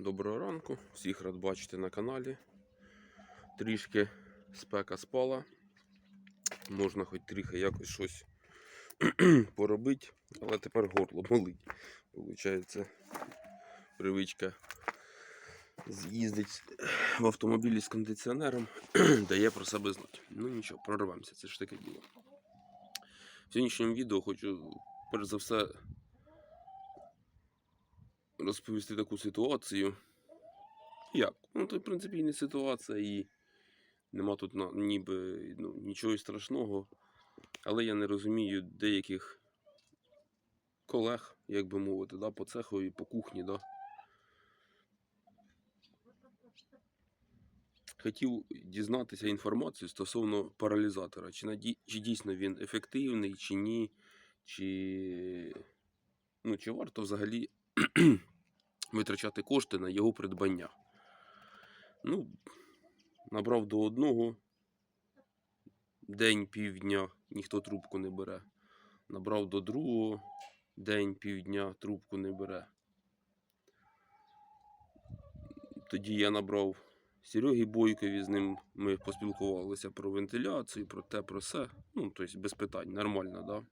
Доброго ранку, всіх рад бачити на каналі. Трішки спека спала. Можна хоч трохи якось щось поробити, але тепер горло болить. Получається, привичка з'їздити в автомобілі з кондиціонером дає про себе знати. Ну нічого, прорвемося, це ж таке діло. В сьогоднішньому відео хочу перш за все розповісти таку ситуацію. Як? Ну, то, в принципі, і не ситуація, і нема тут ніби ну, нічого страшного. Але я не розумію деяких колег, як би мовити, да, по цеху і по кухні. Да. Хотів дізнатися інформацію стосовно паралізатора. Чи, наді... чи дійсно він ефективний, чи ні, чи, ну, чи варто взагалі витрачати кошти на його придбання. Ну, набрав до одного день півдня, ніхто трубку не бере. Набрав до другого день півдня, трубку не бере. Тоді я набрав Серегі Бойкові, з ним ми поспілкувалися про вентиляцію, про те, про все. Ну, тобто без питань, нормально, да?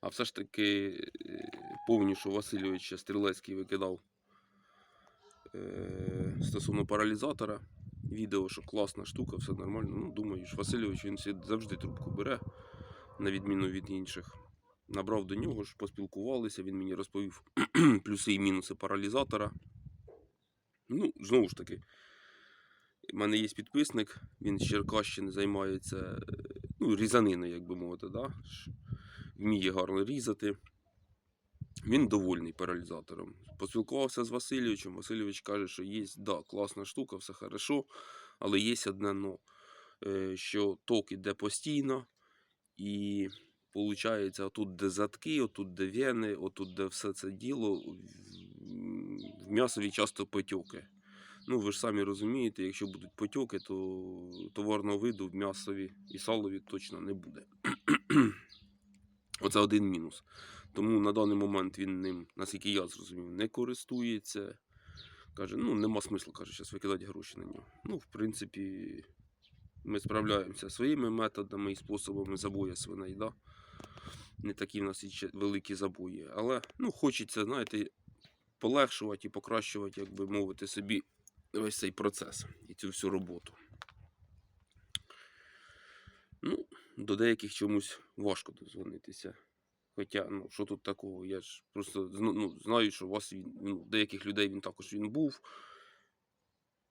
А все ж таки е, помню, що Васильович Стрілецький викидав е, стосовно паралізатора. Відео, що класна штука, все нормально. Ну, думаю, що Васильович він завжди трубку бере, на відміну від інших. Набрав до нього ж, поспілкувалися, він мені розповів плюси і мінуси паралізатора. Ну, знову ж таки, в мене є підписник, він з Черкащини займається е, ну, різаниною, як би мовити, да? Вміє гарно різати. Він довольний паралізатором. Поспілкувався з Васильовичем. Васильович каже, що є, да, класна штука, все хорошо, але є одне но, е, що ток іде постійно, і виходить, отут, де задки, отут, де вени, отут, де все це діло, в м'ясові часто потьоки. Ну, ви ж самі розумієте, якщо будуть потьоки, то товарного виду в м'ясові і салові точно не буде. Оце один мінус. Тому на даний момент він ним, наскільки я зрозумів, не користується. Каже, ну нема смислу, каже, зараз викидати гроші на нього. Ну, в принципі, ми справляємося своїми методами і способами забоя свиней, да? Не такі в нас і великі забої. Але ну, хочеться, знаєте, полегшувати і покращувати, як би мовити, собі весь цей процес і цю всю роботу. Ну, до деяких чомусь важко дозвонитися. Хоча, ну, що тут такого? Я ж просто ну, знаю, що у вас він, ну, деяких людей він також він був.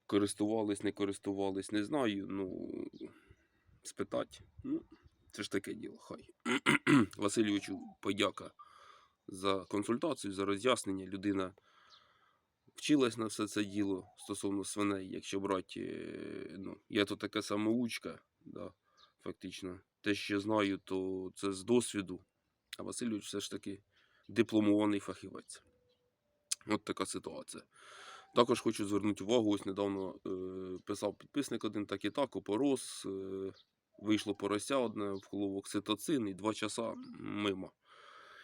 Користувались, не користувались, не знаю. Ну, спитати. Ну, це ж таке діло, хай. Васильовичу подяка за консультацію, за роз'яснення. Людина вчилась на все це діло стосовно свиней, якщо брати, е, ну, я то така самоучка, да, фактично. Те, що знаю, то це з досвіду. А Васильович все ж таки дипломований фахівець. От така ситуація. Також хочу звернути увагу, ось недавно е, писав підписник один так і так, опорос. Е, вийшло порося одне, вколов окситоцин і два часа мимо.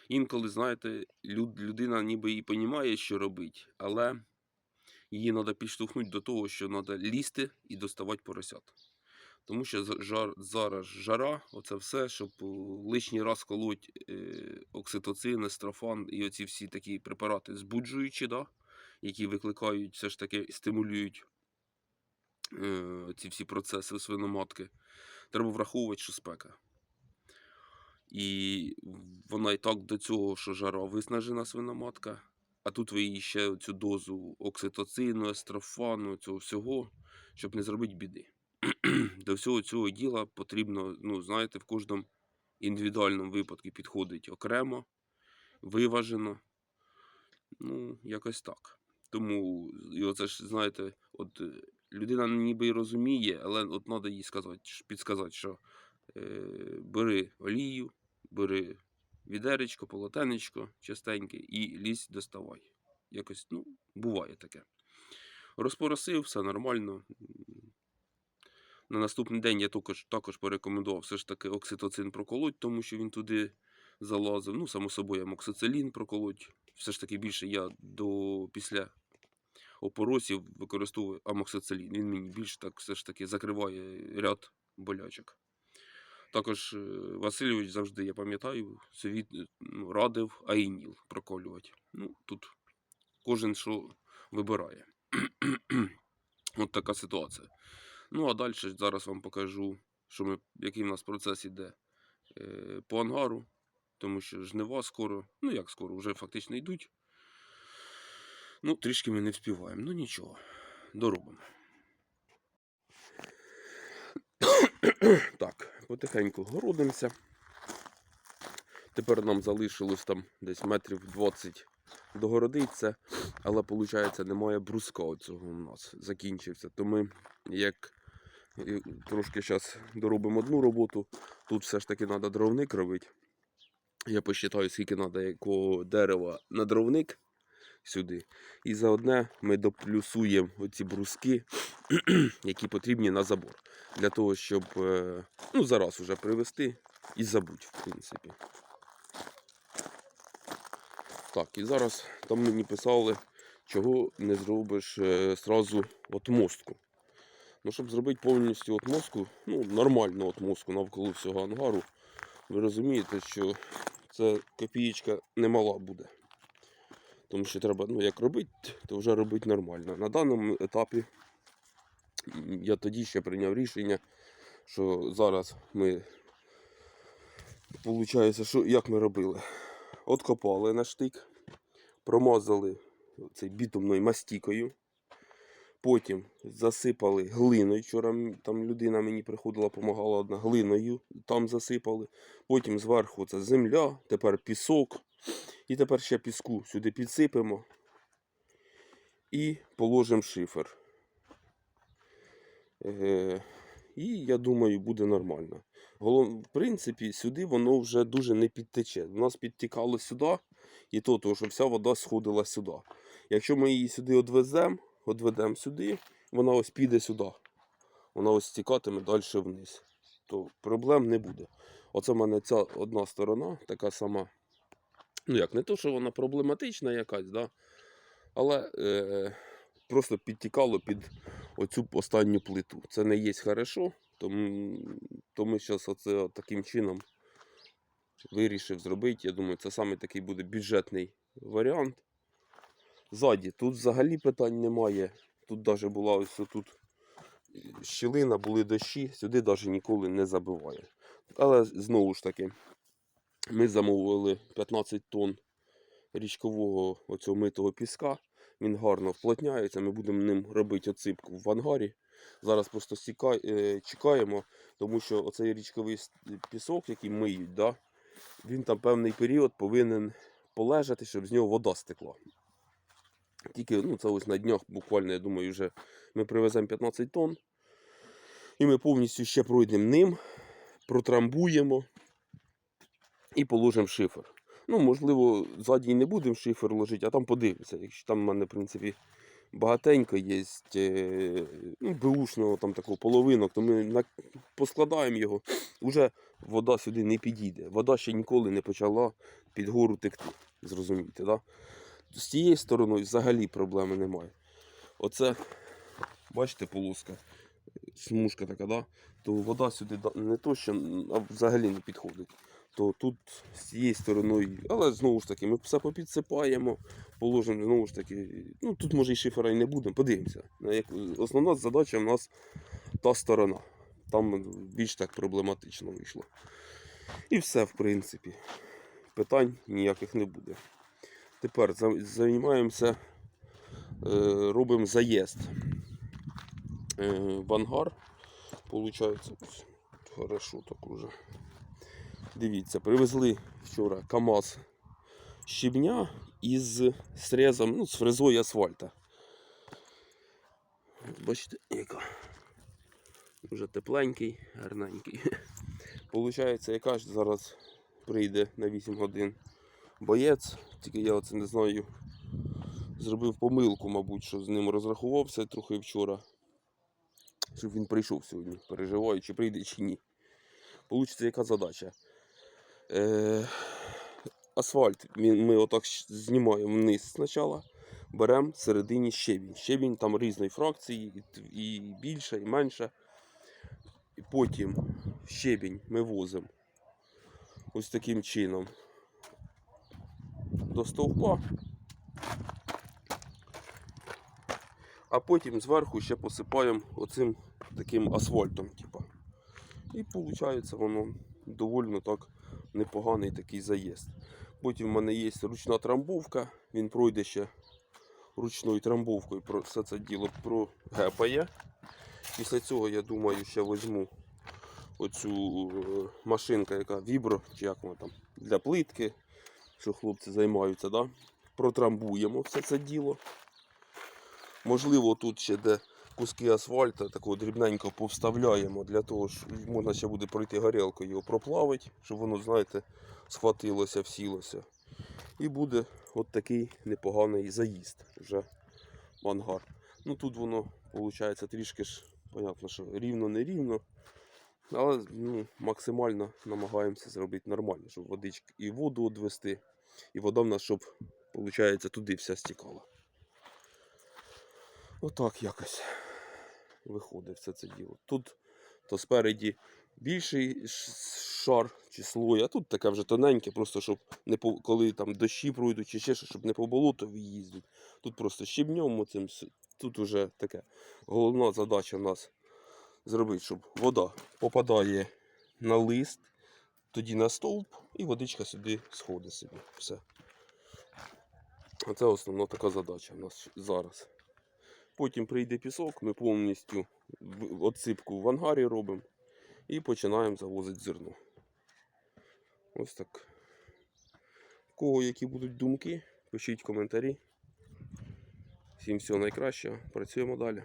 Інколи, знаєте, люд, людина ніби і розуміє, що робить, але її треба підштовхнути до того, що треба лізти і доставати поросят. Тому що жар, зараз жара, оце все, щоб е, лишній раз колоть е, окситоцин, естрофан і оці всі такі препарати збуджуючі, да, які викликають, все ж таки стимулюють е, ці всі процеси свиноматки. Треба враховувати, що спека. І вона і так до цього, що жара виснажена свиноматка, а тут ви їй ще цю дозу окситоцину, естрофану, цього всього, щоб не зробити біди. До всього цього діла потрібно, ну, знаєте, в кожному індивідуальному випадку підходить окремо, виважено. Ну, якось так. Тому, і оце ж, знаєте, от е, людина ніби і розуміє, але от треба їй сказати, підсказати, що е, бери олію, бери відеречко, полотенечко частеньке і лізь доставай. Якось, ну, буває таке. Розпоросив, все нормально. На наступний день я також, також порекомендував все ж таки окситоцин проколоть, тому що він туди залазив. Ну, само собою, амоксицилін проколоть, все ж таки більше я до після опоросів використовую амоксицилін. Він мені більш так все ж таки закриває ряд болячок. Також е, Васильович завжди, я пам'ятаю, совіт, е, ну, радив аїніл проколювати. Ну, тут кожен що вибирає. От така ситуація. Ну, а далі зараз вам покажу, що ми, який в нас процес іде е, по ангару, тому що жнива скоро, ну як скоро, вже фактично йдуть. Ну, трішки ми не вспіваємо. Ну нічого, доробимо. так, потихеньку городимося. Тепер нам залишилось там десь метрів 20 догородиться, але виходить, немає бруска оцього у нас. Закінчився. То ми як трошки зараз доробимо одну роботу, тут все ж таки треба дровник робити. Я посчитаю, скільки треба якого дерева на дровник сюди. І за одне ми доплюсуємо оці бруски, які потрібні на забор. Для того, щоб е, ну, зараз уже привезти і забудь, в принципі. Так, і зараз там мені писали, чого не зробиш е, сразу отмостку. Ну, щоб зробити повністю отмостку, ну, нормальну отмостку навколо всього ангару, ви розумієте, що це копієчка немала буде. Тому що треба, ну, як робити, то вже робити нормально. На даному етапі я тоді ще прийняв рішення, що зараз ми, виходить, що як ми робили? Откопали на штик, промазали цей бітумною мастікою. Потім засипали глиною. Вчора там людина мені приходила, допомагала одна глиною, там засипали. Потім зверху це земля, тепер пісок. І тепер ще піску сюди підсипемо і положимо шифер. Е, і я думаю, буде нормально. В принципі, сюди воно вже дуже не підтече. У нас підтікало сюди, і то, то, що вся вода сходила сюди. Якщо ми її сюди одвеземо, одведемо сюди, вона ось піде сюди. Вона ось стікатиме далі вниз. То проблем не буде. Оце в мене ця одна сторона, така сама. Ну як, не то, що вона проблематична якась, да? але е, просто підтікало під оцю останню плиту. Це не є хорошо, тому, то ми зараз оце таким чином вирішив зробити. Я думаю, це саме такий буде бюджетний варіант. Ззаді тут взагалі питань немає. Тут навіть була ось тут щілина, були дощі, сюди навіть ніколи не забиває. Але знову ж таки, ми замовили 15 тонн річкового оцього митого піска. Він гарно вплотняється. Ми будемо ним робити оципку в ангарі. Зараз просто е, чекаємо, тому що оцей річковий пісок, який миють, да, він там певний період повинен полежати, щоб з нього вода стекла. Тільки ну, це ось на днях, буквально, я думаю, вже ми привеземо 15 тонн. І ми повністю ще пройдемо ним, протрамбуємо і положимо шифер. Ну, можливо, ззаді і не будемо шифер ложити, а там подивимося. Якщо там в мене, в принципі, багатенько є е, ну, беушного там такого половинок, то ми поскладаємо його. Уже вода сюди не підійде. Вода ще ніколи не почала під гору текти. Зрозумієте, да? З тієї сторони взагалі проблеми немає. Оце, бачите, полоска, смужка така, да? то вода сюди не то, що а взагалі не підходить. То тут з цієї сторони, але знову ж таки, ми все попідсипаємо, положимо знову ж таки. Ну тут може і шифера і не будемо, подивимося. Основна задача в нас та сторона. Там більш так проблематично вийшло. І все, в принципі. Питань ніяких не буде. Тепер займаємося, е, робимо заїзд е, в ангар. Получається, ось, хорошо так уже. Дивіться, привезли вчора КАМАЗ щебня із срезом, ну, з фрезою асфальта. Бачите, яка. Вже тепленький, гарненький. Получається, яка ж зараз прийде на 8 годин боєць, тільки я оце не знаю. Зробив помилку, мабуть, що з ним розрахувався трохи вчора. Щоб він прийшов сьогодні. Переживаю, чи прийде, чи ні. Получиться яка задача. Е, асфальт він- ми отак знімаємо вниз спочатку, беремо всередині щебінь. Щебінь там різної фракції, і більше, і менше. І потім щебінь ми возимо ось таким чином до стовпа. А потім зверху ще посипаємо оцим таким асфальтом. Типа. І виходить воно доволі так непоганий такий заїзд. Потім в мене є ручна трамбовка, він пройде ще ручною трамбовкою все це діло прогепає. Після цього, я думаю, ще візьму оцю е, машинку, яка вібро, чи як вона там, для плитки, що хлопці займаються, да? протрамбуємо все це діло. Можливо, тут ще де куски асфальту такого дрібненького повставляємо для того, що можна ще буде пройти горілкою, його проплавити, щоб воно, знаєте, схватилося, всілося. І буде от такий непоганий заїзд вже в ангар. Ну тут воно виходить трішки ж, понятно, що рівно не рівно. Але ну, максимально намагаємося зробити нормально, щоб водички і воду відвести, і вода в нас, щоб, виходить, туди вся стікала. Отак якось виходить все це діло. Тут то спереді більший шар чи слой, а тут таке вже тоненьке, просто щоб не по, коли там дощі пройдуть чи ще щось, щоб не по болоту їздять. Тут просто щебнем оцим, с- тут вже таке. Головна задача в нас зробити, щоб вода попадає на лист, тоді на стовп, і водичка сюди сходить собі. Все. Оце основна така задача у нас зараз. Потім прийде пісок, ми повністю отсипку в ангарі робимо і починаємо завозити зерно. Ось так. У кого які будуть думки, пишіть коментарі. Всім всього найкращого. Працюємо далі.